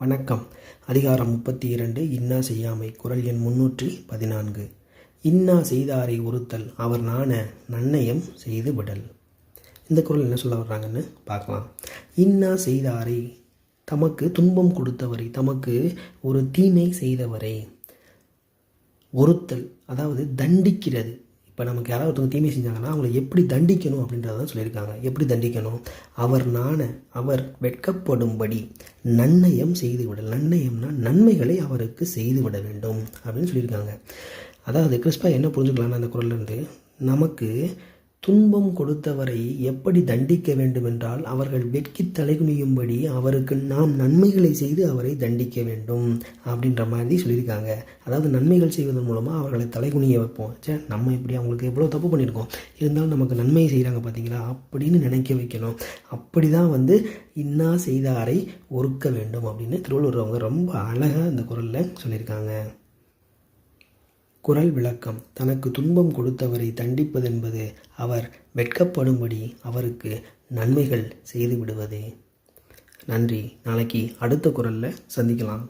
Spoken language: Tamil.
வணக்கம். அதிகாரம் முப்பத்தி இரண்டு இன்னா செய்யாமை குரல் எண் முன்னூற்றி பதினான்கு. இன்னா செய்தாரை ஒருத்தல் அவர் நாண நன்னயம் செய்து விடல். இந்த குரல் என்ன சொல்ல வர்றாங்கன்னு பார்க்கலாம். இன்னா செய்தாரை தமக்கு துன்பம் கொடுத்தவரை தமக்கு ஒரு தீமை செய்தவரை ஒருத்தல் அதாவது தண்டிக்கிறது. இப்போ நமக்கு யாராவது ஒருத்தவங்க தீமை செஞ்சாங்கன்னா அவங்களை எப்படி தண்டிக்கணும் அப்படின்றத சொல்லியிருக்காங்க. எப்படி தண்டிக்கணும்? அவர் நாண அவர் வெட்கப்படும்படி நன்னயம் செய்து விடல் நன்னயம்னா நன்மைகளை அவருக்கு செய்து விட வேண்டும் அப்படின்னு சொல்லியிருக்காங்க. அதாவது கிறிஸ்பா என்ன புரிஞ்சுக்கலாம்னு அந்த குரல்லேருந்து நமக்கு துன்பம் கொடுத்தவரை எப்படி தண்டிக்க வேண்டுமென்றால் அவர்கள் வெட்கி தலைகுனியும்படி அவருக்கு நாம் நன்மைகளை செய்து அவரை தண்டிக்க வேண்டும் அப்படின்ற மாதிரி சொல்லியிருக்காங்க. அதாவது நன்மைகள் செய்வதன் மூலமாக அவர்களை தலைகுனிய வைப்போம். சே நம்ம இப்படி அவங்களுக்கு எவ்வளோ தப்பு பண்ணியிருக்கோம். இருந்தாலும் நமக்கு நன்மை செய்கிறாங்க பார்த்தீங்களா அப்படின்னு நினைக்க வைக்கணும். அப்படி தான் வந்து இன்னா செய்தாரை ஒருக்க வேண்டும் அப்படின்னு திருவள்ளுவர் அவங்க ரொம்ப அழகாக இந்த குரலில் சொல்லியிருக்காங்க. குரல் விளக்கம். தனக்கு துன்பம் கொடுத்தவரை தண்டிப்பதென்பது அவர் வெட்கப்படும்படி அவருக்கு நன்மைகள் செய்துவிடுவது நன்றி. நாளைக்கு அடுத்த குரலில் சந்திக்கலாம்.